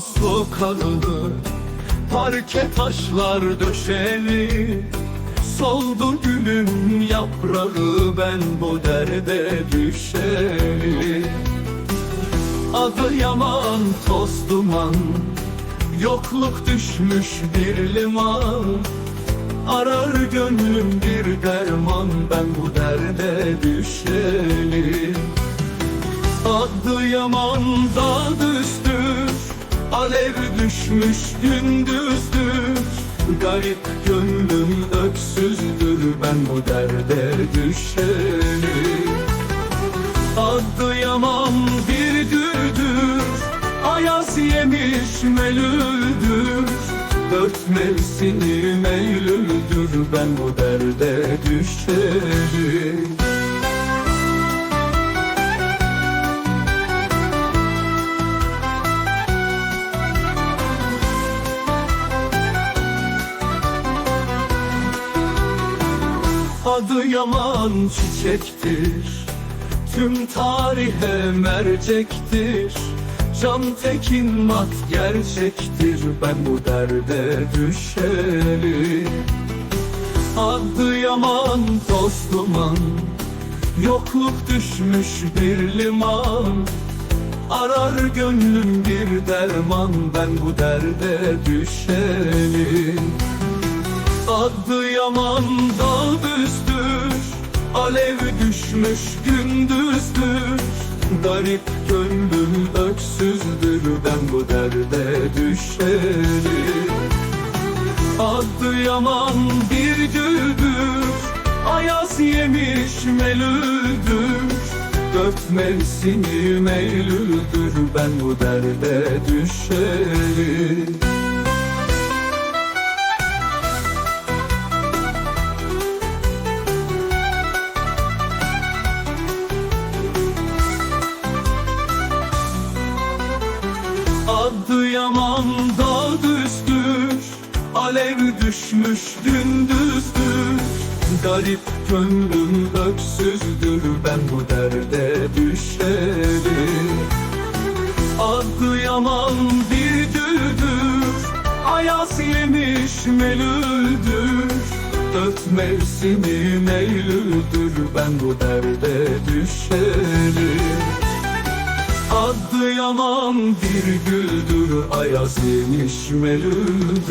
su kanılı Parke taşlar döşeli. Soldu gülüm yaprağı ben bu derde düşeli. Adı yaman toz duman Yokluk düşmüş bir liman. Arar gönlüm bir derman Ben bu derde düşeli. Adı yaman düzdür Alev düşmüş gündüzdür. Garip gönlüm öksüzdür Ben bu derde düşeli Adı yaman bir dürdür Ayaz yemiş melüldür. Dört mevsimi meylüldür Ben bu derde düşeli Adı yaman çiçektir. Tüm tarihe mercektir. Can tekin mat gerçektir. Ben bu derde düşeli Adı yaman toz duman. Yokluk düşmüş bir liman. Arar gönlüm bir derman. Ben bu derde düşeli düşmüş gündüzdür Garip gönlüm öksüzdür. Ben bu derde düşeli Adı yaman bir güldür Ayaz yemiş melüldür. Dört mevsimi meylüldür Ben bu derde düşeli Adı yaman dağ düzdür. Alev düşmüş gündüzdür. Garip gönlüm öksüzdür. Ben bu derde düşeli Adı yaman bir dürdür Ayaz yemiş melüldür. Dört mevsimi meylüldür. Ben bu derde düşeli Adı yaman bir güldür Ayaz yemiş melüldür